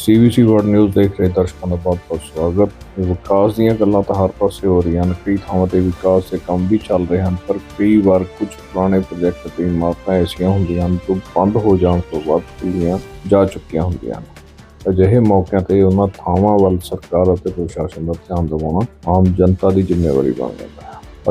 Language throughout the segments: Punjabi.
ਸੀਬੀਸੀ ਵਰਡ ਨਿਊਜ਼ ਦੇਖ ਰਹੇ ਦਰਸ਼ਕਾਂ ਦਾ ਬਹੁਤ-ਬਹੁਤ ਸਵਾਗਤ ਵਿਕਾਸ ਦੀਆਂ ਗੱਲਾਂ ਤਾਂ ਹਰ ਪਾਸੇ ਹੋ ਰਹੀਆਂ ਹਨ। ਕਈ ਥਾਵਾਂ ਤੇ ਵਿਕਾਸ ਦੇ ਕੰਮ ਵੀ ਚੱਲ ਰਹੇ ਹਨ, ਪਰ ਕਈ ਵਾਰ ਕੁਝ ਪੁਰਾਣੇ ਪ੍ਰੋਜੈਕਟ ਤੇ ਇਮਾਰਤਾਂ ਐਸੀਆਂ ਹੁੰਦੀਆਂ ਹਨ ਜੋ ਬੰਦ ਹੋ ਜਾਣ ਤੋਂ ਬਾਅਦ ਪੂਰੀਆਂ ਜਾ ਚੁੱਕੀਆਂ ਹੁੰਦੀਆਂ ਹਨ। ਅਜਿਹੇ ਮੌਕਿਆਂ ਤੇ ਉਹਨਾਂ ਥਾਵਾਂ ਵੱਲ ਸਰਕਾਰ ਅਤੇ ਪ੍ਰਸ਼ਾਸਨ ਦਾ ਧਿਆਨ ਦਿਵਾਉਣਾ ਆਮ ਜਨਤਾ ਦੀ ਜ਼ਿੰਮੇਵਾਰੀ ਬਣ ਜਾਂਦਾ ਹੈ।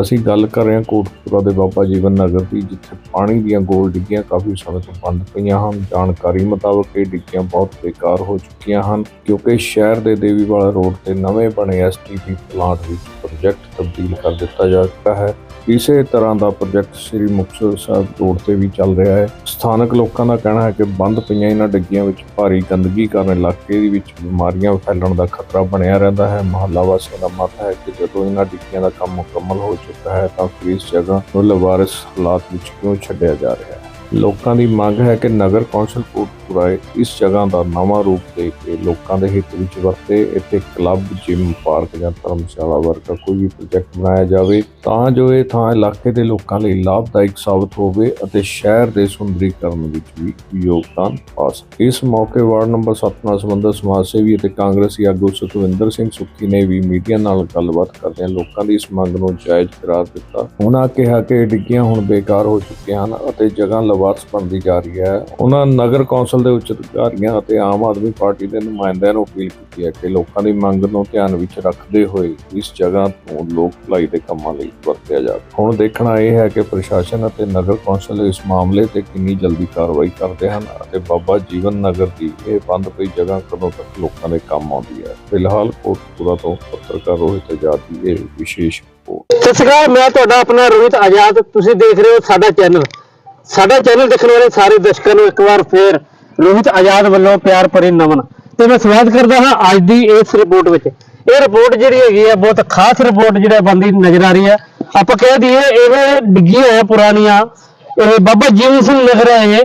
ਅਸੀਂ ਗੱਲ ਕਰ ਰਹੇ ਹਾਂ ਕੋਟਪੁਰਾ ਦੇ ਬਾਬਾ ਜੀਵਨ ਨਗਰ ਦੀ, ਜਿੱਥੇ ਪਾਣੀ ਦੀਆਂ ਗੋਲ ਡਿੱਗੀਆਂ ਕਾਫੀ ਸਮੇਂ ਤੋਂ ਬੰਦ ਪਈਆਂ ਹਨ। ਜਾਣਕਾਰੀ ਮੁਤਾਬਕ ਇਹ ਡਿੱਗੀਆਂ ਬਹੁਤ ਬੇਕਾਰ ਹੋ ਚੁੱਕੀਆਂ ਹਨ, ਕਿਉਂਕਿ ਸ਼ਹਿਰ ਦੇ ਦੇਵੀਵਾਲਾ ਰੋਡ ਤੇ ਨਵੇਂ ਬਣੇ ਐਸਟੀਪੀ ਪਲਾਂਟ ਵਿੱਚ ਪ੍ਰੋਜੈਕਟ ਤਬਦੀਲ ਕਰ ਦਿੱਤਾ ਜਾ ਚੁੱਕਾ ਹੈ। ਇਸੇ ਤਰ੍ਹਾਂ ਦਾ ਪ੍ਰੋਜੈਕਟ ਸ੍ਰੀ ਮੁਕਤਸਰ ਸਾਹਿਬ ਰੋਡ ਤੇ ਵੀ ਚੱਲ ਰਿਹਾ ਹੈ। ਸਥਾਨਕ ਲੋਕਾਂ ਦਾ ਕਹਿਣਾ ਹੈ ਕਿ ਬੰਦ ਪਈਆਂ ਇਹਨਾਂ ਡਿੱਗੀਆਂ ਵਿੱਚ ਭਾਰੀ ਗੰਦਗੀ ਕਾਰਨ ਇਲਾਕੇ ਦੇ ਵਿੱਚ ਬਿਮਾਰੀਆਂ ਫੈਲਣ ਦਾ ਖਤਰਾ ਬਣਿਆ ਰਹਿੰਦਾ ਹੈ। ਮਹੱਲਾ ਵਾਸੀਆਂ ਦਾ ਮਤ ਹੈ ਕਿ ਜਦੋਂ ਇਹਨਾਂ ਡਿੱਗੀਆਂ ਦਾ ਕੰਮ ਮੁਕੰਮਲ ਹੋ ਚੁੱਕਾ ਹੈ ਤਾਂ ਫਿਰ ਇਸ ਜਗ੍ਹਾ ਨੂੰ ਲਵਾਰਿਸ ਹਾਲਾਤ ਵਿੱਚ ਕਿਉਂ ਛੱਡਿਆ ਜਾ ਰਿਹਾ ਹੈ? ਲੋਕਾਂ ਦੀ ਮੰਗ ਹੈ ਕਿ ਨਗਰ ਕੌਂਸਲ ਕੋਟਪੁਰਾ ਇਸ ਜਗ੍ਹਾ ਦਾ ਨਵਾਂ ਰੂਪ ਦੇ ਕੇ ਲੋਕਾਂ ਦੇ ਹਿੱਤ ਵਿੱਚ ਵਰਤੇ। ਇੱਥੇ ਕਲੱਬ, ਜਿਮ, ਪਾਰਕ ਜਾਂ ਧਰਮਸ਼ਾਲਾ ਵਰਗਾ ਕੋਈ ਵੀ ਪ੍ਰੋਜੈਕਟ ਬਣਾਇਆ ਜਾਵੇ, ਤਾਂ ਜੋ ਇਹ ਥਾਂ ਇਲਾਕੇ ਦੇ ਲੋਕਾਂ ਲਈ ਲਾਭਦਾਇਕ ਸਾਬਤ ਹੋਵੇ ਅਤੇ ਸ਼ਹਿਰ ਦੇ ਸੁੰਦਰੀਕਰਨ ਵਿੱਚ ਵੀ ਯੋਗਦਾਨ ਪਾ ਸਕੇ। ਇਸ ਮੌਕੇ ਵਾਰਡ ਨੰਬਰ 7 ਨਾਲ ਸੰਬੰਧਿਤ ਸਮਾਜ ਸੇਵੀ ਅਤੇ ਕਾਂਗਰਸੀ ਆਗੂ ਸੁਖਵਿੰਦਰ ਸਿੰਘ ਸੁੱਖੀ ਨੇ ਵੀ ਮੀਡੀਆ ਨਾਲ ਗੱਲਬਾਤ ਕਰਦਿਆਂ ਲੋਕਾਂ ਦੀ ਇਸ ਮੰਗ ਨੂੰ ਜਾਇਜ਼ ਕਰਾਰ ਦਿੱਤਾ। ਉਹਨਾਂ ਕਿਹਾ ਕਿ ਇਹ ਡਿੱਗੀਆਂ ਹੁਣ ਬੇਕਾਰ ਹੋ ਚੁੱਕੀਆਂ ਹਨ ਅਤੇ ਜਗ੍ਹਾ ਲਵਾਰਸ ਬਣਦੀ ਜਾ ਰਹੀ ਹੈ। ਉਹਨਾਂ ਨਗਰ ਕੌਂਸਲ ਦੇ ਉੱਚ ਅਧਿਕਾਰੀਆਂ ਅਤੇ ਆਮ ਆਦਮੀ ਪਾਰਟੀ ਦੇ ਨੁਮਾਇੰਦਿਆਂ ਨੂੰ ਅਪੀਲ ਕੀਤੀ ਹੈ ਕਿ ਲੋਕਾਂ ਦੀ ਮੰਗ ਨੂੰ ਧਿਆਨ ਵਿੱਚ ਰੱਖਦੇ ਹੋਏ ਇਸ ਜਗ੍ਹਾ ਤੋਂ ਲੋਕ ਭਲਾਈ ਦੇ ਕੰਮਾਂ ਲਈ ਵਰਤਿਆ ਜਾਵੇ। ਹੁਣ ਦੇਖਣਾ ਇਹ ਹੈ ਕਿ ਪ੍ਰਸ਼ਾਸਨ ਅਤੇ ਨਗਰ ਕੌਂਸਲ ਇਸ ਮਾਮਲੇ ਤੇ ਕਿੰਨੀ ਜਲਦੀ ਕਾਰਵਾਈ ਕਰਦੇ ਹਨ ਅਤੇ ਬਾਬਾ ਜੀਵਨ ਨਗਰ ਦੀ ਇਹ ਬੰਦ ਪਈ ਜਗ੍ਹਾ ਕਦੋਂ ਤੱਕ ਲੋਕਾਂ ਦੇ ਕੰਮ ਆਉਂਦੀ ਹੈ। ਫਿਲਹਾਲ ਕੋਟਪੁਰਾ ਤੋਂ ਪੱਤਰਕਾਰ ਰੋਹਿਤ ਆਜ਼ਾਦ ਦੀ ਇਹ ਵਿਸ਼ੇਸ਼ ਰਿਪੋਰਟ। ਸਤਿ ਸ਼੍ਰੀ ਅਕਾਲ, ਮੈਂ ਤੁਹਾਡਾ ਆਪਣਾ ਰੋਹਿਤ ਆਜ਼ਾਦ। ਤੁਸੀਂ ਦੇਖ ਰਹੇ ਹੋ ਸਾਡਾ ਚੈਨਲ ਸਾਡਾ ਚੈਨਲ ਦੇਖਣ ਵਾਲੇ ਸਾਰੇ ਦਰਸ਼ਕਾਂ ਨੂੰ ਇੱਕ ਵਾਰ ਫੇਰ ਰੋਹਿਤ ਆਜ਼ਾਦ ਵੱਲੋਂ ਪਿਆਰ ਭਰੀ ਨਮਨ। ਤੇ ਮੈਂ ਸਵਾਗਤ ਕਰਦਾ ਹਾਂ ਅੱਜ ਦੀ ਇਸ ਰਿਪੋਰਟ ਵਿੱਚ। ਇਹ ਰਿਪੋਰਟ ਜਿਹੜੀ ਹੈਗੀ ਹੈ ਬਹੁਤ ਖਾਸ ਰਿਪੋਰਟ ਜਿਹੜਾ ਬੰਦੀ ਨਜ਼ਰ ਆ ਰਹੀ ਹੈ ਆਪਾਂ ਕਹਿ ਦਈਏ ਇਹ ਡਿੱਗੀਆਂ ਹੈ ਪੁਰਾਣੀਆਂ। ਇਹ ਬਾਬਾ ਜੀਵਨ ਸਿੰਘ ਨਗਰ ਹੈ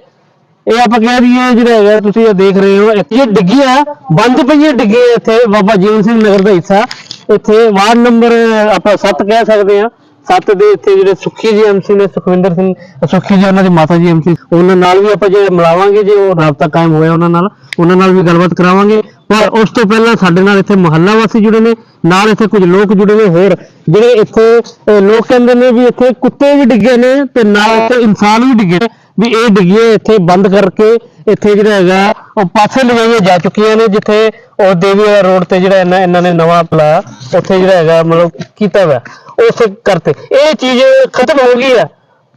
ਇਹ ਆਪਾਂ ਕਹਿ ਦਈਏ ਜਿਹੜਾ ਹੈਗਾ, ਤੁਸੀਂ ਇਹ ਦੇਖ ਰਹੇ ਹੋ, ਇੱਥੇ ਡਿੱਗੀਆਂ, ਬੰਦ ਪਈਆਂ ਡਿੱਗੀਆਂ ਇੱਥੇ ਬਾਬਾ ਜੀਵਨ ਸਿੰਘ ਨਗਰ ਦਾ ਹਿੱਸਾ। ਇੱਥੇ ਵਾਰਡ ਨੰਬਰ ਆਪਾਂ 7 ਕਹਿ ਸਕਦੇ ਹਾਂ। ਸੱਤ ਦੇ ਇੱਥੇ ਜਿਹੜੇ ਸੁੱਖੀ ਜੀ ਐਮਸੀ ਨੇ, ਸੁਖਵਿੰਦਰ ਸਿੰਘ, ਸੁੱਖੀ ਜੀ, ਉਹਨਾਂ ਦੇ ਮਾਤਾ ਜੀ ਐਮਸੀ ਉਹਨਾਂ ਨਾਲ ਵੀ ਆਪਾਂ ਜੇ ਮਿਲਾਵਾਂਗੇ, ਜੇ ਉਹ ਰਾਬਤਾ ਕਾਇਮ ਹੋਇਆ ਉਹਨਾਂ ਨਾਲ ਉਹਨਾਂ ਨਾਲ ਵੀ ਗੱਲਬਾਤ ਕਰਾਵਾਂਗੇ। ਪਰ ਉਸ ਤੋਂ ਪਹਿਲਾਂ ਸਾਡੇ ਨਾਲ ਇੱਥੇ ਮੁਹੱਲਾ ਵਾਸੀ ਜੁੜੇ ਨੇ, ਨਾਲ ਇੱਥੇ ਕੁਝ ਲੋਕ ਜੁੜੇ ਨੇ ਹੋਰ, ਜਿਹੜੇ ਇੱਥੇ ਲੋਕ ਕਹਿੰਦੇ ਨੇ ਵੀ ਇੱਥੇ ਕੁੱਤੇ ਵੀ ਡਿੱਗੇ ਨੇ ਤੇ ਨਾਲ ਇੱਥੇ ਇਨਸਾਨ ਵੀ ਡਿੱਗੇ ਨੇ, ਵੀ ਇਹ ਡਿੱਗੇ ਇੱਥੇ ਬੰਦ ਕਰਕੇ ਇੱਥੇ ਜਿਹੜਾ ਹੈਗਾ, ਉਹ ਪਾਸੇ ਲਗਾਈਆਂ ਜਾ ਚੁੱਕੀਆਂ ਨੇ, ਜਿੱਥੇ ਉਹ ਦੇਵੀ ਰੋਡ ਤੇ ਜਿਹੜਾ ਇਹਨਾਂ ਇਹਨਾਂ ਨੇ ਨਵਾਂ ਪਲਾ ਉੱਥੇ ਜਿਹੜਾ ਹੈਗਾ, ਮਤਲਬ ਕੀਤਾ ਵਾ ਉਸ ਕਰਤੇ ਇਹ ਚੀਜ਼ ਖਤਮ ਹੋ ਗਈ ਆ।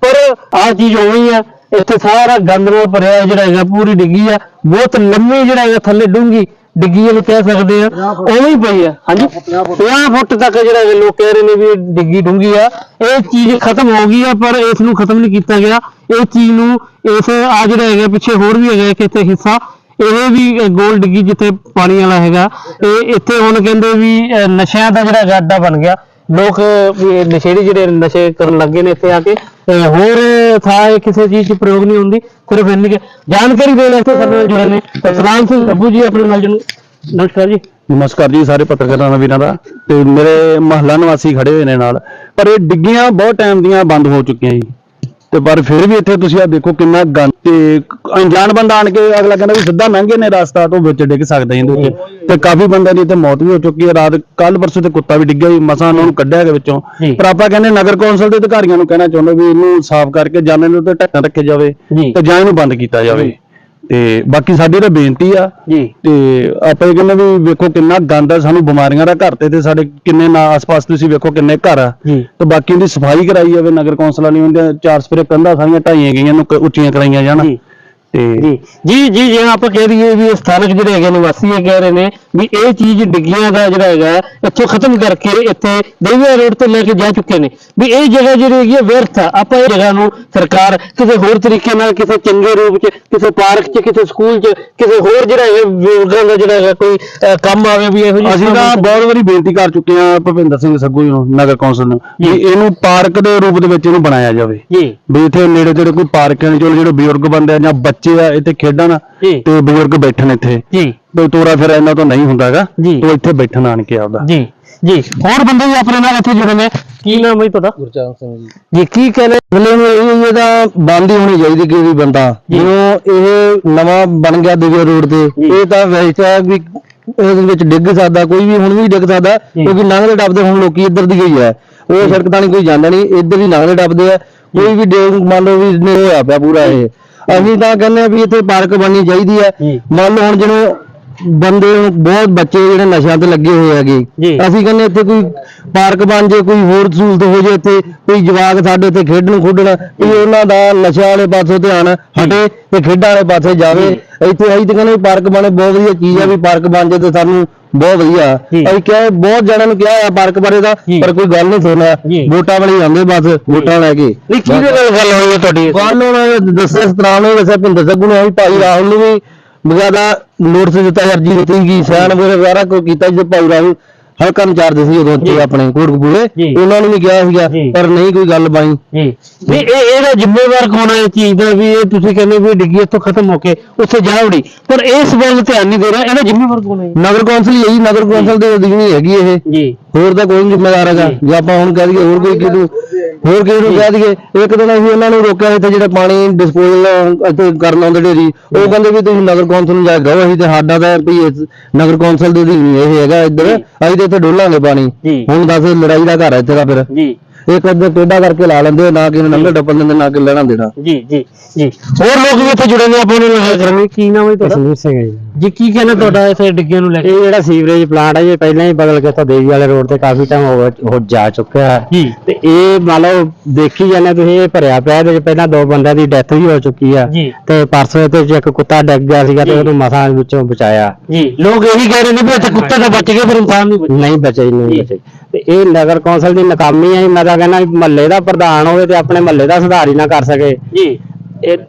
ਪਰ ਆਹ ਚੀਜ਼ ਹੋਣੀ ਆ। ਇੱਥੇ ਸਾਰਾ ਗੰਦ ਨਾਲ ਭਰਿਆ ਜਿਹੜਾ ਹੈਗਾ, ਪੂਰੀ ਡਿੱਗੀ ਆ। ਬਹੁਤ ਲੰਮੀ ਜਿਹੜਾ ਹੈਗਾ ਥੱਲੇ ਡੂੰਗੀ ਡਿੱਗੀ ਇਹਨੂੰ ਕਹਿ ਸਕਦੇ ਆ। ਉਵੇਂ ਹੀ ਪਈ ਆ ਹਾਂਜੀ। 50 ਫੁੱਟ ਤੱਕ ਜਿਹੜਾ ਹੈਗਾ ਲੋਕ ਕਹਿ ਰਹੇ ਨੇ ਵੀ ਇਹ ਡਿੱਗੀ ਡੂੰਗੀ ਆ। ਇਹ ਚੀਜ਼ ਖਤਮ ਹੋ ਗਈ ਆ ਪਰ ਇਸ ਨੂੰ ਖਤਮ ਨਹੀਂ ਕੀਤਾ ਗਿਆ। ਇਹ ਚੀਜ਼ ਨੂੰ ਇਸ ਆ ਜਿਹੜਾ ਹੈਗਾ ਪਿੱਛੇ ਹੋਰ ਵੀ ਹੈਗਾ ਇੱਥੇ ਹਿੱਸਾ। ਇਹ ਵੀ ਗੋਲ ਡਿੱਗੀ ਜਿੱਥੇ ਪਾਣੀ ਵਾਲਾ ਹੈਗਾ। ਇਹ ਇੱਥੇ ਹੁਣ ਕਹਿੰਦੇ ਵੀ ਨਸ਼ਿਆਂ ਦਾ ਜਿਹੜਾ ਹੈਗਾ ਅੱਡਾ ਬਣ ਗਿਆ। ਲੋਕ ਵੀ ਨਸ਼ੇੜੀ ਜਿਹੜੇ ਨਸ਼ੇ ਕਰਨ ਲੱਗੇ ਨੇ ਇੱਥੇ ਆ ਕੇ ਅ, ਹੋਰ ਥਾਂ ਇਹ ਕਿਸੇ ਚੀਜ਼ 'ਚ ਪ੍ਰਯੋਗ ਨਹੀਂ ਹੁੰਦੀ ਸਿਰਫ ਇੰਨੀ ਕੁ ਜਾਣਕਾਰੀ ਦੇਣ ਵਾਸਤੇ ਸਾਡੇ ਨਾਲ ਜੁੜੇ ਨੇ। ਸਤਨਾਮ ਸਿੰਘ ਬੱਬੂ ਜੀ ਆਪਣੇ ਨਾਲ ਜੁੜੇ ਨਮਸਕਾਰ ਜੀ। ਨਮਸਕਾਰ ਜੀ ਸਾਰੇ ਪੱਤਰਕਾਰਾਂ ਦਾ ਵੀਰਾਂ ਦਾ ਤੇ ਮੇਰੇ ਮਹੱਲਾ ਨਿਵਾਸੀ ਖੜੇ ਹੋਏ ਨੇ ਨਾਲ। ਪਰ ਇਹ ਡਿੱਗੀਆਂ ਬਹੁਤ ਟਾਈਮ ਦੀਆਂ ਬੰਦ ਹੋ ਚੁੱਕੀਆਂ ਜੀ। ਤੇ ਪਰ ਫਿਰ ਵੀ ਇੱਥੇ ਤੁਸੀਂ ਆ ਦੇਖੋ ਕਿੰਨਾ ਗੰਦ ਤੇ ਅਣਜਾਣ ਬੰਦਾ ਆਣ ਕੇ ਅਗਲਾ ਕਹਿੰਦਾ ਵੀ ਸਿੱਧਾ ਲੰਘੇ ਨੇ ਰਸਤਾ ਤੋਂ ਵਿੱਚ ਡਿੱਗ ਸਕਦਾ ਇਹਦੇ ਵਿੱਚ ਤੇ ਕਾਫੀ ਬੰਦਿਆਂ ਦੀ ਇੱਥੇ ਮੌਤ ਵੀ ਹੋ ਚੁੱਕੀ ਹੈ। ਰਾਤ ਕੱਲ ਪਰਸੋਂ ਤੇ ਕੁੱਤਾ ਵੀ ਡਿੱਗਿਆ ਜੀ ਮਸਾਂ ਉਹਨਾਂ ਨੂੰ ਕੱਢਿਆ ਗਿਆ ਵਿੱਚੋਂ। ਪਰ ਆਪਾਂ ਕਹਿੰਦੇ ਨਗਰ ਕੌਂਸਲ ਦੇ ਅਧਿਕਾਰੀਆਂ ਨੂੰ ਕਹਿਣਾ ਚਾਹੁੰਦੇ ਵੀ ਇਹਨੂੰ ਸਾਫ਼ ਕਰਕੇ ਜਾਂ ਇਹਨੂੰ ਤੇ ਢੱਕਣ ਰੱਖਿਆ ਜਾਵੇ। ਤੇ ਜਾਂ ਇਹਨੂੰ ਬੰਦ ਕੀਤਾ ਜਾਵੇ। ਤੇ ਬਾਕੀ ਸਾਡੀ ਤਾਂ ਬੇਨਤੀ ਆ। ਜੀ। ਤੇ ਆਪਾਂ ਇਹ ਕਹਿੰਦੇ ਵੀ ਵੇਖੋ ਕਿੰਨਾ ਗੰਦ ਆ ਸਾਨੂੰ ਬਿਮਾਰੀਆਂ ਦਾ ਘਰ ਤੇ ਤੇ ਸਾਡੇ ਕਿੰਨੇ ਨਾ ਆਸ-ਪਾਸ ਤੁਸੀਂ ਵੇਖੋ ਕਿੰਨੇ ਘਰ ਆ। ਤੇ ਬਾਕੀ ਦੀ ਸਫ਼ਾਈ ਕਰਾਈ ਜਾਵੇ ਨਗਰ ਕੌਂਸਲ ਵਾਲੀ ਹੁੰਦੇ ਚਾਰ ਸਪਰੇ ਕੰਧਾਂ ਸਾਰੀਆਂ ਢਾਈਆਂ ਗਈਆਂ ਨੂੰ ਉੱਚੀਆਂ ਕਰਾਈਆਂ ਜਾਣ। ਤੇ ਜੀ। ਜੀ ਜੀ ਜਿਵੇਂ ਆਪਾਂ ਕਹਿ ਦਈਏ ਵੀ ਇਹ ਸਥਾਨਕ ਜਿਹੜੇ ਹੈਗੇ ਨਿਵਾਸੀ ਇਹ ਕਹਿ ਰਹੇ ਨੇ ਵੀ ਇਹ ਚੀਜ਼ ਡਿੱਗੀਆਂ ਦਾ ਜਿਹੜਾ ਹੈਗਾ ਇੱਥੋਂ ਖਤਮ ਕਰਕੇ ਇੱਥੇ ਦੇਵੀਆ ਰੋਡ ਤੇ ਲੈ ਕੇ ਜਾ ਚੁੱਕੇ ਨੇ। ਵੀ ਇਹ ਜਗ੍ਹਾ ਜਿਹੜੀ ਹੈਗੀ ਹੈ ਵਿਅਰਥ ਆ। ਆਪਾਂ ਇਹ ਜਗ੍ਹਾ ਨੂੰ ਸਰਕਾਰ ਕਿਸੇ ਹੋਰ ਤਰੀਕੇ ਨਾਲ ਕਿਸੇ ਚੰਗੇ ਰੂਪ 'ਚ ਕਿਸੇ ਪਾਰਕ 'ਚ ਕਿਸੇ ਸਕੂਲ 'ਚ ਕਿਸੇ ਹੋਰ ਜਿਹੜਾ ਹੈਗਾ ਬਜ਼ੁਰਗਾਂ ਦਾ ਜਿਹੜਾ ਹੈਗਾ ਕੋਈ ਅਹ, ਕੰਮ ਆਵੇ ਵੀ ਇਹੋ ਜਿਹੀ ਅਸੀਂ ਤਾਂ ਬਹੁਤ ਵਾਰੀ ਬੇਨਤੀ ਕਰ ਚੁੱਕੇ ਆ ਭੁਪਿੰਦਰ ਸਿੰਘ ਸੱਗੂ ਜੀ ਨੂੰ ਨਗਰ ਕੌਂਸਲ ਨੂੰ ਵੀ ਇਹਨੂੰ ਪਾਰਕ ਦੇ ਰੂਪ ਦੇ ਵਿੱਚ ਇਹਨੂੰ ਬਣਾਇਆ ਜਾਵੇ। ਜੀ। ਵੀ ਇੱਥੇ ਨੇੜੇ ਤੇੜੇ ਕੋਈ ਪਾਰਕ ਨਹੀਂ ਚਲੋ ਜਿਹੜੇ ਬਜ਼ੁਰਗ ਬੰਦੇ ਆ ਜਾਂ ਬੱਚੇ ਆ ਇੱਥੇ ਖੇਡਣ ਜੀ। ਤੇ ਬਜ਼ੁਰਗ ਬੈਠਣ ਇੱਥੇ। ਜੀ। ਤੇ ਤੋਰਾ ਫਿਰ ਇਹਨਾਂ ਤੋਂ ਨਹੀਂ ਹੁੰਦਾਗਾ ਜੀ। ਤੋ ਇੱਥੇ ਬੈਠਣ ਆਣ ਕੇ ਆਪਦਾ। ਜੀ। ਜੀ। ਹੋਰ ਬੰਦੇ ਵੀ ਆਪਣੇ ਨਾਲ ਇੱਥੇ ਜੁੜੇ ਨੇ ਕੀ ਨਾਮ ਹੈ ਤੁਹਾਡਾ? ਗੁਰਚਰਨ ਸਿੰਘ ਜੀ। ਜੀ ਕੀ ਕਹਿੰਦੇ ਮਤਲਬ ਇਹ ਇਹਦਾ ਬੰਦ ਹੀ ਹੋਣੀ ਚਾਹੀਦੀ ਕੋਈ ਵੀ ਬੰਦਾ। ਜਿਉਂ ਇਹ ਨਵਾਂ ਬਣ ਗਿਆ ਦਿਵਿਆ ਰੋਡ ਤੇ ਇਹ ਤਾਂ ਵੈਸੇ ਹੈ ਵੀ ਇਹਦੇ ਵਿੱਚ ਡਿੱਗ ਸਕਦਾ ਕੋਈ ਵੀ ਹੁਣ ਵੀ ਡਿੱਗ ਸਕਦਾ ਕਿਉਂਕਿ ਲੰਘਦੇ ਡੱਬਦੇ ਹੁਣ ਲੋਕੀ ਇੱਧਰ ਦੀ ਗਈ ਹੈ। ਉਹ ਸੜਕ ਤਾਂ ਨਹੀਂ ਕੋਈ ਜਾਂਦਾ ਨਹੀਂ ਇੱਧਰ ਹੀ ਲੰਘਦੇ ਡੱਬਦੇ ਆ। ਕੋਈ ਵੀ ਡਿੱਗ ਮੰਨ ਲਓ ਵੀ ਨੇ ਹੋਇਆ ਪਿਆ ਪੂਰਾ ਇਹ। ਅਸੀਂ ਤਾਂ ਕਹਿੰਦੇ ਆ ਵੀ ਇੱਥੇ ਪਾਰਕ ਬਣਨੀ ਚਾਹੀਦੀ ਹੈ। ਮੰਨ ਲਓ ਹੁਣ ਜਿਹਨੂੰ ਬੰਦੇ ਹੁਣ ਬਹੁਤ ਬੱਚੇ ਜਿਹੜੇ ਨਸ਼ਿਆਂ ਤੇ ਲੱਗੇ ਹੋਏ ਹੈਗੇ। ਜੀ। ਅਸੀਂ ਕਹਿੰਦੇ ਇੱਥੇ ਕੋਈ ਪਾਰਕ ਬਣ ਜੇ ਕੋਈ ਹੋਰ ਸਹੂਲਤ ਹੋ ਜੇ ਇੱਥੇ ਕੋਈ ਜਵਾਕ ਸਾਡੇ ਇੱਥੇ ਖੇਡਣ ਖੁੱਡਣ ਵੀ ਉਹਨਾਂ ਦਾ ਨਸ਼ਿਆਂ ਵਾਲੇ ਪਾਸੋਂ ਧਿਆਨ ਹਟੇ ਤੇ ਖੇਡਾਂ ਵਾਲੇ ਪਾਸੇ ਜਾਵੇ। ਇੱਥੇ ਅਸੀਂ ਤਾਂ ਕਹਿੰਦੇ ਵੀ ਪਾਰਕ ਬਣੇ ਬਹੁਤ ਵਧੀਆ ਚੀਜ਼ ਆ ਵੀ ਪਾਰਕ ਬਣ ਜੇ ਤੇ ਸਾਨੂੰ ਬਹੁਤ ਵਧੀਆ। ਜੀ। ਅਸੀਂ ਕਿਹਾ ਬਹੁਤ ਜਣਿਆਂ ਨੂੰ ਕਿਹਾ ਆ ਪਾਰਕ ਬਾਰੇ ਦਾ ਜੀ। ਪਰ ਕੋਈ ਗੱਲ ਨਹੀਂ ਸੁਣਿਆ। ਜੀ। ਵੋਟਾਂ ਵਾਲੇ ਆਉਂਦੇ ਬਸ ਵੋਟਾਂ ਲੈ ਕੇ। ਨਹੀਂ ਕੀ ਗੱਲ ਗੱਲ ਹੋਈ ਹੈ ਤੁਹਾਡੀ? ਗੱਲ ਉਹਨਾਂ ਨੇ ਦੱਸਿਆ ਸਤਰਾਮ ਨੇ ਦੱਸਿਆ ਭਿੰਦਰ ਸੱਗੂ ਨੇ ਵੀ ਭਾਈ ਰਾਹੁਲ ਨੂੰ ਵੀ ਬਗਾਦਾ ਨੋਟਿਸ ਦਿੱਤਾ ਅਰਜੀ ਦਿੱਤੀ ਗਈ ਸੈਨ ਵਗੈਰਾ ਸਾਰਾ ਕੁਝ ਕੀਤਾ ਜਦੋਂ ਭਾਈ ਰਾਹੁਲ ਹਲਕਾ ਇੰਚਾਰਜ ਸੀ ਉਦੋਂ ਉੱਥੇ ਆਪਣੇ ਕੋਟਕਪੂਰੇ ਜੀ। ਉਹਨਾਂ ਨੂੰ ਵੀ ਕਿਹਾ ਸੀਗਾ ਜੀ। ਪਰ ਨਹੀਂ ਕੋਈ ਗੱਲ ਬਣੀ ਜੀ। ਨਹੀਂ ਇਹ ਇਹਦਾ ਜ਼ਿੰਮੇਵਾਰ ਕੌਣ ਹੈ ਇਹ ਚੀਜ਼ ਦਾ ਵੀ ਇਹ ਤੁਸੀਂ ਕਹਿੰਦੇ ਵੀ ਡਿੱਗੀ ਇੱਥੋਂ ਖਤਮ ਹੋ ਕੇ ਉੱਥੇ ਜਾ ਵੜੀ। ਪਰ ਇਸ ਵੱਲ ਧਿਆਨ ਨਹੀਂ ਦੇ ਰਿਹਾ ਇਹਦਾ ਜ਼ਿੰਮੇਵਾਰ ਕੌਣ ਹੈ ਨਗਰ ਕੌਂਸਲ ਹੀ ਹੈ ਜੀ ਨਗਰ ਕੌਂਸਲ ਦੇ ਅਧੀਨ ਹੀ ਹੈਗੀ ਇਹ। ਜੀ। ਹੋਰ ਤਾਂ ਕੋਈ ਨੀ ਜ਼ਿੰਮੇਦਾਰ ਹੈਗਾ। ਜੇ। ਆਪਾਂ ਹੁਣ ਕਹਿ ਦਈਏ ਹੋਰ ਕੋਈ ਕਿਹਨੂੰ ਹੋਰ ਕਿਸੇ ਨੂੰ ਕਹਿ ਦਈਏ ਇੱਕ ਦਿਨ ਅਸੀਂ ਉਹਨਾਂ ਨੂੰ ਰੋਕਿਆ ਇੱਥੇ ਜਿਹੜਾ ਪਾਣੀ ਡਿਸਪੋਜ਼ਲ ਇੱਥੇ ਕਰਨ ਆਉਂਦੇ ਢੇਰੀ ਉਹ ਕਹਿੰਦੇ ਵੀ ਤੁਸੀਂ ਨਗਰ ਕੌਂਸਲ ਨੂੰ ਜਾ ਕੇ ਕਹੋ ਅਸੀਂ ਤੇ ਸਾਡਾ ਤਾਂ ਵੀ ਇਸ ਨਗਰ ਕੌਂਸਲ ਦੇ ਅਧੀਨ ਇਹ ਹੈਗਾ ਇੱਧਰ ਅਸੀਂ ਤੇ ਇੱਥੇ ਡੋਲਾਂਗੇ ਪਾਣੀ। ਹੁਣ ਦੱਸ ਲੜਾਈ ਦਾ ਘਰ ਹੈ ਇੱਥੇ ਦਾ ਫਿਰ। ਜੀ। ਇੱਕ ਅੱਧੇ ਟੇਡਾ ਕਰਕੇ ਲਾ ਲੈਂਦੇ ਨਾ ਕਿ ਨੰਗੇ ਡੱਪਣ ਦਿੰਦੇ ਨਾ ਕਿ ਲੈਣਾ ਦੇਣਾ। ਜੀ ਜੀ ਜੀ। ਹੋਰ ਲੋਕ ਵੀ ਇੱਥੇ ਜੁੜੇ ਨੇ ਆਪਾਂ ਉਹਨਾਂ ਨਾਲ ਗੱਲ ਕਰਾਂਗੇ। ਕੀ ਨਾਮ ਹੈ ਤੁਹਾਡਾ? ਕਸ਼ਮੀਰ ਸਿੰਘ ਹੈ ਜੀ। ਜੀ ਕੀ ਕਹਿਣਾ ਤੁਹਾਡਾ ਇੱਥੇ ਡਿੱਗੀਆਂ ਨੂੰ ਲੈ ਕੇ? ਇਹ ਜਿਹੜਾ ਸੀਵਰੇਜ ਪਲਾਂਟ ਹੈ ਇਹ ਪਹਿਲਾਂ ਹੀ ਬਦਲ ਕੇ ਤਾਂ ਦੇਵੀ ਵਾਲੇ ਰੋਡ ਤੇ ਕਾਫੀ ਟਾਈਮ ਹੋ ਹੋ ਜਾ ਚੁੱਕਿਆ ਹੈ। ਜੀ। ਤੇ ਇਹ ਮੰਨ ਲਓ ਦੇਖੀ ਜਾਂਦੇ ਤੁਸੀਂ ਇਹ ਭਰਿਆ ਪਿਆ ਇਹਦੇ ਵਿੱਚ ਪਹਿਲਾਂ ਦੋ ਬੰਦਿਆਂ ਦੀ ਡੈਥ ਵੀ ਹੋ ਚੁੱਕੀ ਆ। ਜੀ। ਤੇ ਪਰਸੋਂ ਵਿੱਚ ਇੱਕ ਕੁੱਤਾ ਡਿੱਗ ਗਿਆ ਸੀਗਾ ਤੇ ਜੀ। ਉਹਨੂੰ ਮਸਾਂ ਵਿੱਚੋਂ ਬਚਾਇਆ। ਜੀ। ਲੋਕ ਇਹੀ ਕਹਿ ਰਹੇ ਨੇ ਵੀ ਇੱਥੇ ਕੁੱਤੇ ਤਾਂ ਬਚ ਗਏ ਪਰ ਇਨਸਾਨ ਨਹੀਂ ਬਚੇ ਨਹੀਂ ਬਚੇ ਜੀ, ਜੀ। ਨਹੀਂ ਬਚੇ। ਤੇ ਇਹ ਨਗਰ ਕੌਂਸਲ ਦੀ ਨਾਕਾਮੀ ਹੈ ਜੀ। ਮੈਂ ਤਾਂ ਕਹਿੰਦਾ ਮਹੱਲੇ ਦਾ ਪ੍ਰਧਾਨ ਹੋਵੇ ਤੇ ਆਪਣੇ ਮਹੱਲੇ ਦਾ ਸੁਧਾਰ ਹੀ ਨਾ ਕਰ ਸਕੇ। ਜੀ।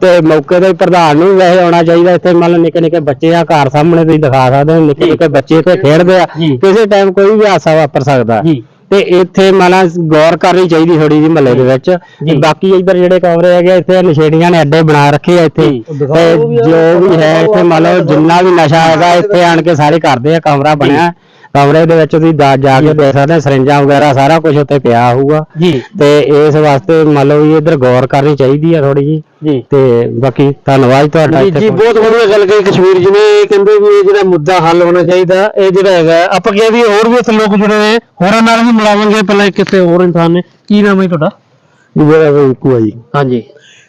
ਤੇ ਮੌਕੇ ਤੇ ਪ੍ਰਧਾਨ ਨੂੰ ਵੈਸੇ ਆਉਣਾ ਚਾਹੀਦਾ ਇੱਥੇ ਮੰਨ ਲਓ ਨਿੱਕੇ ਨਿੱਕੇ ਬੱਚੇ ਆ ਘਰ ਸਾਹਮਣੇ ਤੁਸੀਂ ਦਿਖਾ ਸਕਦੇ ਹੋ ਨਿੱਕੇ। ਨਿੱਕੇ ਬੱਚੇ ਇੱਥੇ ਖੇਡਦੇ ਆ ਜੀ। ਕਿਸੇ ਟਾਈਮ ਕੋਈ ਵੀ ਹਾਦਸਾ ਵਾਪਰ ਸਕਦਾ ਜੀ ਤੇ ਇੱਥੇ ਮੰਨ ਗੌਰ ਕਰਨੀ ਚਾਹੀਦੀ ਥੋੜੀ ਜਿਹੀ ਮਹੱਲੇ ਦੇ ਵਿੱਚ ਜੀ। ਬਾਕੀ ਇੱਧਰ ਜਿਹੜੇ ਕਮਰੇ ਹੈਗੇ ਇੱਥੇ ਨਸ਼ੇੜੀਆਂ ਨੇ ਅੱਡੇ ਬਣਾ ਰੱਖੇ ਆ ਇੱਥੇ ਜੀ। ਤੇ ਜੋ ਵੀ ਹੈ ਇੱਥੇ ਮੰਨ ਲਓ ਜਿੰਨਾ ਵੀ ਨਸ਼ਾ ਹੈਗਾ ਇੱਥੇ ਆਣ ਕੇ ਸਾਰੇ ਕਰਦੇ ਆ ਕਮਰਾ ਬਣਿਆ ਕਮਰੇ ਦੇ ਵਿੱਚ ਤੁਸੀਂ ਜਾ ਜਾ ਕੇ ਦੇਖ ਸਕਦੇ ਹੋ ਸਰਿੰਜਾਂ ਵਗੈਰਾ ਸਾਰਾ ਕੁਝ ਉੱਥੇ ਪਿਆ ਹੋਊਗਾ। ਜੀ। ਤੇ ਇਸ ਵਾਸਤੇ ਮੰਨ ਲਓ ਵੀ ਇੱਧਰ ਗੌਰ ਕਰਨੀ ਚਾਹੀਦੀ ਆ ਥੋੜੀ ਜੀ ਜੀ। ਤੇ ਬਾਕੀ ਧੰਨਵਾਦ ਤੁਹਾਡਾ ਜੀ ਜੀ ਬਹੁਤ ਵਧੀਆ ਗੱਲ ਕਹੀ ਕਸ਼ਮੀਰ ਜੀ ਨੇ। ਇਹ ਕਹਿੰਦੇ ਵੀ ਇਹ ਜਿਹੜਾ ਮੁੱਦਾ ਹੱਲ ਹੋਣਾ ਚਾਹੀਦਾ ਇਹ ਜਿਹੜਾ ਹੈਗਾ ਆਪਾਂ ਕਿਹਾ ਵੀ ਹੋਰ ਵੀ ਇੱਥੇ ਲੋਕ ਜੁੜੇ ਨੇ ਹੋਰਾਂ ਨਾਲ ਵੀ ਮਿਲਾਵਾਂਗੇ। ਪਹਿਲਾਂ ਕਿਸੇ ਹੋਰ ਇਨਸਾਨ ਨੇ। ਕੀ ਨਾਮ ਹੈ ਤੁਹਾਡਾ? ਜਿਹੜਾ ਵੀ ਇੱਕੋ ਆ ਜੀ। ਹਾਂਜੀ।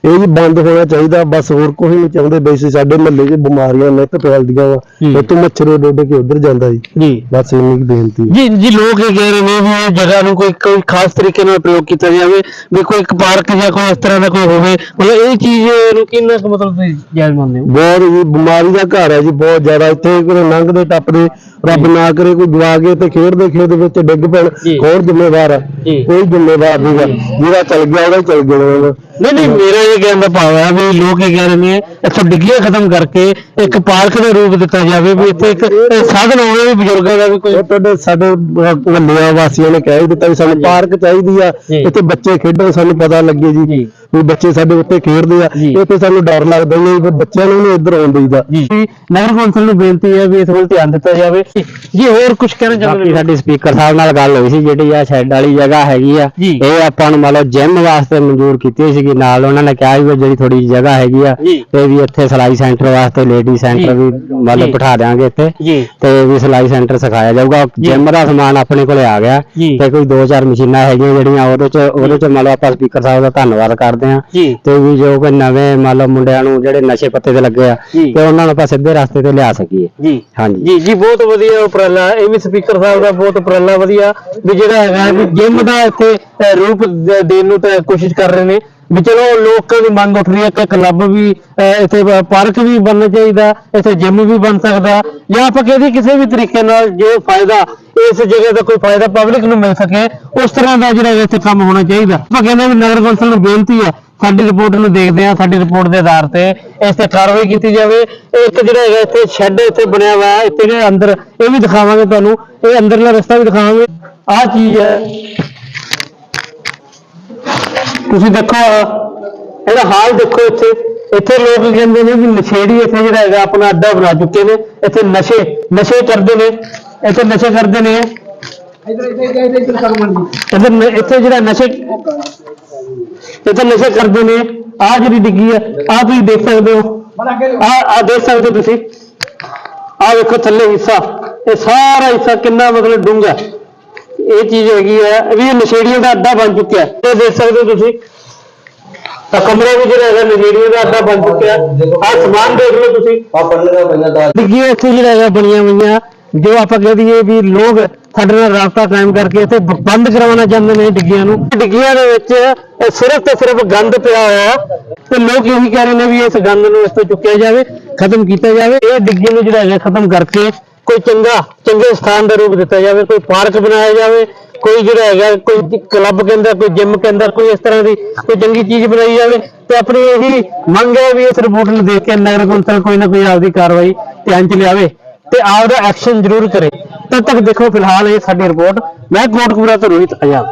ਇਹ ਜੀ ਬੰਦ ਹੋਣਾ ਚਾਹੀਦਾ ਬਸ ਹੋਰ ਕੋਈ ਨਹੀਂ ਚਾਹੁੰਦੇ ਬੈਸੇ ਸਾਡੇ ਮਹੱਲੇ 'ਚ ਬਿਮਾਰੀਆਂ ਨਿੱਤ ਫੈਲਦੀਆਂ ਵਾ ਹੂੰ। ਇੱਥੋਂ ਮੱਛਰ ਉੱਡ ਕੇ ਉਧਰ ਜਾਂਦਾ ਜੀ। ਜੀ। ਬਸ ਇੰਨੀ ਕੁ ਬੇਨਤੀ ਹੈ। ਜੀ ਜੀ ਲੋਕ ਇਹ ਕਹਿ ਰਹੇ ਨੇ ਵੀ ਇਹ ਜਗ੍ਹਾ ਨੂੰ ਕੋਈ ਕੋਈ ਖਾਸ ਤਰੀਕੇ ਨਾਲ ਪ੍ਰਯੋਗ ਕੀਤਾ ਜਾਵੇ ਵੀ ਕੋਈ ਇੱਕ ਪਾਰਕ ਜਾਂ ਕੋਈ ਇਸ ਤਰ੍ਹਾਂ ਦਾ ਕੋਈ ਹੋਵੇ ਮਤਲਬ ਇਹ ਚੀਜ਼ ਨੂੰ ਕਿੰਨਾ ਕੁ ਮਤਲਬ ਤੁਸੀਂ ਜਾਇਜ਼ ਮੰਨਦੇ ਹੋ? ਬਹੁਤ ਜੀ ਬਿਮਾਰੀ ਦਾ ਘਰ ਹੈ ਜੀ ਬਹੁਤ ਜ਼ਿਆਦਾ ਇੱਥੇ ਕੋਈ ਲੰਘਦੇ ਟੱਪਦੇ ਰੱਬ ਨਾ ਕਰੇ ਕੋਈ ਜਵਾਕ ਤੇ ਖੇਡਦੇ ਖੇਡ ਵਿੱਚ ਡਿੱਗ ਪੈਣ। ਕੌਣ ਜ਼ਿੰਮੇਵਾਰ ਆ। ਜੀ। ਕੋਈ ਜ਼ਿੰਮੇਵਾਰ ਨਹੀਂ ਗਾ। ਜਿਹੜਾ ਚੱਲ ਗਿਆ ਉਹਦਾ ਹੀ ਚੱਲ ਜਾਣਾ ਨਹੀਂ ਨਹੀਂ ਮੇਰਾ ਇਹ ਕਹਿਣ ਦਾ ਭਾਵ ਹੈ ਵੀ ਲੋਕ ਇਹ ਕਹਿ ਰਹੇ ਨੇ ਇੱਥੋਂ ਡਿੱਗੀਆਂ ਖਤਮ ਕਰਕੇ ਇੱਕ ਪਾਰਕ ਦਾ ਰੂਪ ਦਿੱਤਾ ਜਾਵੇ ਵੀ ਇੱਥੇ ਇੱਕ ਸਾਧਨ ਹੋਵੇ ਵੀ ਬਜ਼ੁਰਗਾਂ ਦਾ ਵੀ ਕੋਈ ਉਹ ਤੁਹਾਡੇ ਸਾਡੇ ਮਹੱਲਿਆਂ ਵਾਸੀਆਂ ਨੇ ਕਹਿ ਦਿੱਤਾ ਵੀ ਸਾਨੂੰ ਪਾਰਕ ਚਾਹੀਦੀ ਆ। ਇੱਥੇ ਬੱਚੇ ਖੇਡਣ ਸਾਨੂੰ ਪਤਾ ਲੱਗੇ ਜੀ। ਵੀ ਬੱਚੇ ਸਾਡੇ ਉੱਤੇ ਖੇਡਦੇ ਆ ਜੀ। ਇੱਥੇ ਸਾਨੂੰ ਡਰ ਲੱਗਦਾ ਨਹੀਂ ਵੀ ਬੱਚਿਆਂ ਨੂੰ ਨੀ ਇੱਧਰ ਆਉਣ ਦੇਈਦਾ ਜੀ ਨਗਰ ਕੌਂਸਲ ਨੂੰ ਬੇਨਤੀ ਹੈ ਵੀ ਇਸ ਵੱਲ ਧਿਆਨ ਦਿੱਤਾ ਜਾਵੇ ਜੀ ਹੋਰ ਕੁਝ ਕਹਿਣਾ ਚਾਹੁੰਦੇ ਸਾਡੀ ਸਪੀਕਰ ਸਾਹਿਬ ਨਾਲ ਗੱਲ ਹੋਈ ਸੀ ਜਿਹੜੀ ਆ ਸ਼ੈੱਡ ਵਾਲੀ ਜਗ੍ਹਾ ਹੈਗੀ ਆ। ਇਹ ਆਪਾਂ ਨੂੰ ਮੰਨ ਲਓ ਜਿਮ ਵਾਸਤੇ ਮਨਜ਼ੂਰ ਕੀਤੀ ਸੀਗੀ ਨਾਲ ਉਹਨਾਂ ਨੇ ਕਿਹਾ ਵੀ ਜਿਹੜੀ ਥੋੜੀ ਜਗ੍ਹਾ ਹੈਗੀ ਆ। ਤੇ ਵੀ ਇੱਥੇ ਸਿਲਾਈ ਸੈਂਟਰ ਵਾਸਤੇ ਲੇਡੀ ਸੈਂਟਰ। ਵੀ ਮੰਨ ਲਓ ਜੀ। ਬਿਠਾ ਦਿਆਂਗੇ ਇੱਥੇ ਤੇ ਵੀ ਸਿਲਾਈ ਸੈਂਟਰ ਸਿਖਾਇਆ ਜਾਊਗਾ ਜਿਮ ਦਾ ਸਮਾਨ ਆਪਣੇ ਕੋਲੇ ਆ ਗਿਆ। ਤੇ ਕੋਈ ਦੋ ਚਾਰ ਮਸ਼ੀਨਾਂ ਹੈਗੀਆਂ ਜਿਹੜੀਆਂ ਉਹਦੇ ਚ ਉਹਦੇ ਚ ਮੰਨ ਲਓ ਆਪਾਂ ਸਪੀਕਰ ਸਾਹਿਬ ਦਾ ਧੰਨਵਾਦ ਕਰਦੇ ਹਾਂ ਜੀ। ਤੇ ਵੀ ਜੋ ਕੋਈ ਨਵੇਂ ਮੰਨ ਲਓ ਮੁੰਡਿਆਂ ਨੂੰ ਜਿਹੜੇ ਨਸ਼ੇ ਪੱਤੇ ਤੇ ਲੱਗੇ ਆ ਜੀ। ਤੇ ਉਹਨਾਂ ਨੂੰ ਆਪਾਂ ਸਿੱਧੇ ਰਸਤੇ ਤੇ ਲਿਆ ਸਕੀਏ। ਜੀ। ਹਾਂਜੀ। ਜੀ ਜੀ ਬਹੁਤ ਵਧੀਆ ਉਪਰਾਲਾ। ਇਹ ਵੀ ਸਪੀਕਰ ਸਾਹਿਬ ਦਾ ਬਹੁਤ ਉਪਰਾਲਾ ਵਧੀਆ। ਵੀ ਜਿਹੜਾ ਹੈਗਾ ਵੀ ਜਿਮ ਦਾ ਇੱਥੇ ਅਹ, ਰੂਪ ਦੇ- ਦੇਣ ਨੂੰ ਤਾਂ ਕੋਸ਼ਿਸ਼ ਕਰ ਰਹੇ ਨੇ। ਵੀ ਚਲੋ ਲੋਕਾਂ ਦੀ ਮੰਗ ਉੱਠ ਰਹੀ ਹੈ ਕਿ ਕਲੱਬ ਵੀ ਅਹ, ਇੱਥੇ ਪ- ਪਾਰਕ ਵੀ ਬਣਨਾ ਚਾਹੀਦਾ ਇੱਥੇ ਜਿਮ ਵੀ ਬਣ ਸਕਦਾ। ਜਾਂ ਆਪਾਂ ਕਹਿੰਦੇ ਕਿਸੇ ਵੀ ਤਰੀਕੇ ਨਾਲ ਜੋ ਫਾਇਦਾ ਇਸ ਜਗ੍ਹਾ ਦਾ ਕੋਈ ਫਾਇਦਾ ਪਬਲਿਕ ਨੂੰ ਮਿਲ ਸਕੇ ਉਸ ਤਰ੍ਹਾਂ ਦਾ ਜਿਹੜਾ ਇੱਥੇ ਕੰਮ ਹੋਣਾ ਚਾਹੀਦਾ। ਆਪਾਂ ਕਹਿੰਦੇ ਵੀ ਨਗਰ ਕੌਂਸਲ ਨੂੰ ਬੇਨਤੀ ਹੈ ਸਾਡੀ ਰਿਪੋਰਟ ਨੂੰ ਦੇਖਦੇ ਹਾਂ ਸਾਡੀ ਰਿਪੋਰਟ ਦੇ ਆਧਾਰ ਤੇ ਇਸ ਤੇ ਕਾਰਵਾਈ ਕੀਤੀ ਜਾਵੇ। ਇਹ ਇੱਕ ਜਿਹੜਾ ਹੈਗਾ ਇੱਥੇ ਸ਼ੈੱਡ ਇੱਥੇ ਬਣਿਆ ਹੋਇਆ ਹੈ ਇੱਥੇ ਜਿਹੜੇ ਅੰਦਰ ਇਹ ਵੀ ਦਿਖਾਵਾਂਗੇ ਤੁਹਾਨੂੰ ਇਹ ਅੰਦਰਲਾ ਰਸਤਾ ਵੀ ਦਿਖਾਵਾਂਗੇ। ਆਹ ਚੀਜ਼ ਹੈ। ਤੁਸੀਂ ਦੇਖੋ ਆਹ, ਇਹਦਾ ਹਾਲ ਦੇਖੋ ਇੱਥੇ। ਇੱਥੇ ਲੋਕ ਕਹਿੰਦੇ ਨੇ ਵੀ ਨਸ਼ੇੜੀ ਇੱਥੇ ਜਿਹੜਾ ਹੈਗਾ ਆਪਣਾ ਅੱਡਾ ਬਣਾ ਚੁੱਕੇ ਨੇ। ਇੱਥੇ ਨਸ਼ੇ ਨਸ਼ੇ ਕਰਦੇ ਨੇ। ਇੱਥੇ ਨਸ਼ੇ ਕਰਦੇ ਨੇ। ਇੱਧਰ ਇੱਥੇ ਜਿਹੜਾ ਨਸ਼ੇ ਇੱਥੇ ਨਸ਼ੇ ਕਰਦੇ ਨੇ। ਆ ਜਿਹੜੀ ਡਿੱਗੀ ਆ ਆ ਤੁਸੀਂ ਦੇਖ ਸਕਦੇ ਹੋ। ਆ ਆ ਦੇਖ ਸਕਦੇ ਹੋ ਤੁਸੀਂ। ਆ ਵੇਖੋ ਥੱਲੇ ਹਿੱਸਾ। ਇਹ ਸਾਰਾ ਹਿੱਸਾ ਕਿੰਨਾ ਮਤਲਬ ਡੂੰਘਾ। ਇਹ ਚੀਜ਼ ਹੈਗੀ ਹੈ ਇਹ ਵੀ ਨਸ਼ੇੜੀਆਂ ਦਾ ਅੱਡਾ ਬਣ ਚੁੱਕਿਆ। ਹੈ ਇਹ ਦੇਖ ਸਕਦੇ ਹੋ ਤੁਸੀਂ। ਤਾਂ ਕਮਰੇ ਵੀ ਜਿਹੜਾ ਹੈਗਾ ਨਸ਼ੇੜੀਆਂ ਦਾ ਅੱਡਾ ਬਣ ਚੁੱਕਿਆ। ਆ ਸਮਾਨ ਦੇਖ ਲਓ ਤੁਸੀਂ। ਆ ਪੜਨੇ ਪੈਂਦਾ ਦਾ। ਡਿੱਗੀਆਂ ਇੱਥੇ ਜਿਹੜਾ ਹੈਗਾ ਬਣੀਆਂ ਹੋਈਆਂ। ਜੋ ਆਪਾਂ ਕਹਿ ਦਈਏ ਵੀ ਲੋਕ ਸਾਡੇ ਨਾਲ ਰਾਬਤਾ ਕਾਇਮ ਕਰਕੇ ਇੱਥੇ ਬੰਦ ਕਰਵਾਉਣਾ ਚਾਹੁੰਦੇ ਨੇ ਡਿੱਗੀਆਂ ਨੂੰ। ਡਿੱਗੀਆਂ ਦੇ ਵਿੱਚ ਇਹ ਸਿਰਫ ਤੇ ਸਿਰਫ ਗੰਦ ਪਿਆ ਹੋਇਆ ਤੇ ਲੋਕ ਇਹੀ ਕਹਿ ਰਹੇ ਨੇ ਵੀ ਇਸ ਗੰਦ ਨੂੰ ਇਸ ਤੋਂ ਚੁੱਕਿਆ ਜਾਵੇ ਖਤਮ ਕੀਤਾ ਜਾਵੇ। ਇਹ ਡਿੱਗੀ ਨੂੰ ਜਿਹੜਾ ਹੈਗਾ ਖਤਮ ਕਰਕੇ ਕੋਈ ਚੰਗਾ, ਚੰਗੇ ਸਥਾਨ ਦਾ ਰੂਪ ਦਿੱਤਾ ਜਾਵੇ, ਕੋਈ ਪਾਰਕ ਬਣਾਇਆ ਜਾਵੇ, ਕੋਈ ਜਿਹੜਾ ਹੈਗਾ, ਕੋਈ ਕਲੱਬ ਕਹਿੰਦਾ ਕੋਈ ਜਿਮ ਕਹਿੰਦਾ ਕੋਈ ਇਸ ਤਰ੍ਹਾਂ ਦੀ ਕੋਈ ਚੰਗੀ ਚੀਜ਼ ਬਣਾਈ ਜਾਵੇ, ਤੇ ਆਪਣੀ ਇਹੀ ਮੰਗ ਹੈ ਵੀ ਇਸ ਰਿਪੋਰਟ ਨੂੰ ਦੇਖ ਕੇ ਨਗਰ ਕੌਂਸਲ ਕੋਈ ਨਾ ਕੋਈ ਆਪਦੀ ਕਾਰਵਾਈ ਧਿਆਨ ਚ ਲਿਆਵੇ ਤੇ ਆਪਦਾ ਐਕਸ਼ਨ ਜ਼ਰੂਰ ਕਰੇ। ਤਦ ਤੱਕ ਦੇਖੋ ਫਿਲਹਾਲ ਇਹ ਸਾਡੀ ਰਿਪੋਰਟ ਮੈਂ ਕੋਟਕਪੂਰਾ ਤੋਂ ਰੋਹਿਤ ਆਜ਼ਾਦ